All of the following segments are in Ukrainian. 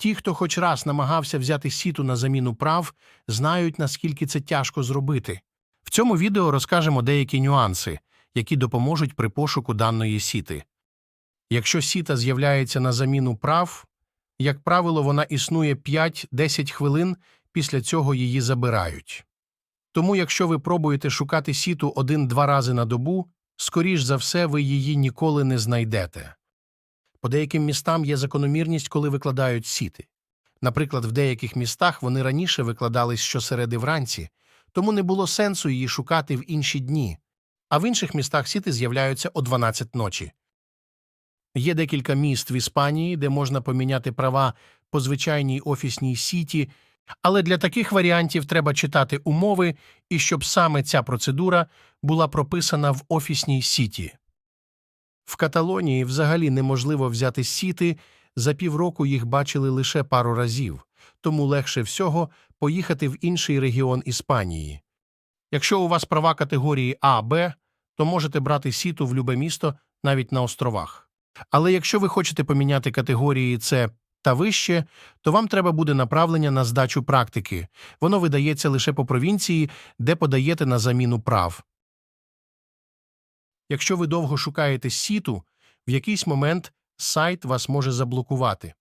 Ті, хто хоч раз намагався взяти сіту на заміну прав, знають, наскільки це тяжко зробити. В цьому відео розкажемо деякі нюанси, які допоможуть при пошуку даної сіти. Якщо сіта з'являється на заміну прав, як правило, вона існує 5-10 хвилин, після цього її забирають. Тому, якщо ви пробуєте шукати сіту один-два рази на добу, скоріш за все, ви її ніколи не знайдете. По деяким містам є закономірність, коли викладають сіти. Наприклад, в деяких містах вони раніше викладались щосереди вранці, тому не було сенсу її шукати в інші дні, а в інших містах сіти з'являються о 12 ночі. Є декілька міст в Іспанії, де можна поміняти права по звичайній офісній сіті, але для таких варіантів треба читати умови і щоб саме ця процедура була прописана в офісній сіті. В Каталонії взагалі неможливо взяти сіти, за півроку їх бачили лише пару разів, тому легше всього поїхати в інший регіон Іспанії. Якщо у вас права категорії А, Б, то можете брати сіту в любе місто, навіть на островах. Але якщо ви хочете поміняти категорії С та вище, то вам треба буде направлення на здачу практики. Воно видається лише по провінції, де подаєте на заміну прав. Якщо ви довго шукаєте сіту, в якийсь момент сайт вас може заблокувати.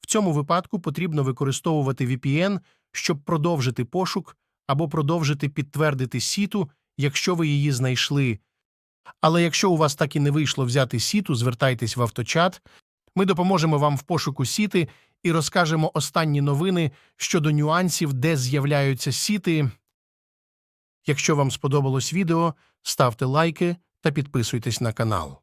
В цьому випадку потрібно використовувати VPN, щоб продовжити пошук або продовжити підтвердити сіту, якщо ви її знайшли. Але якщо у вас так і не вийшло взяти сіту, звертайтесь в авточат. Ми допоможемо вам в пошуку сіти і розкажемо останні новини щодо нюансів, де з'являються сіти. Якщо вам сподобалось відео, ставте лайки та підписуйтесь на канал.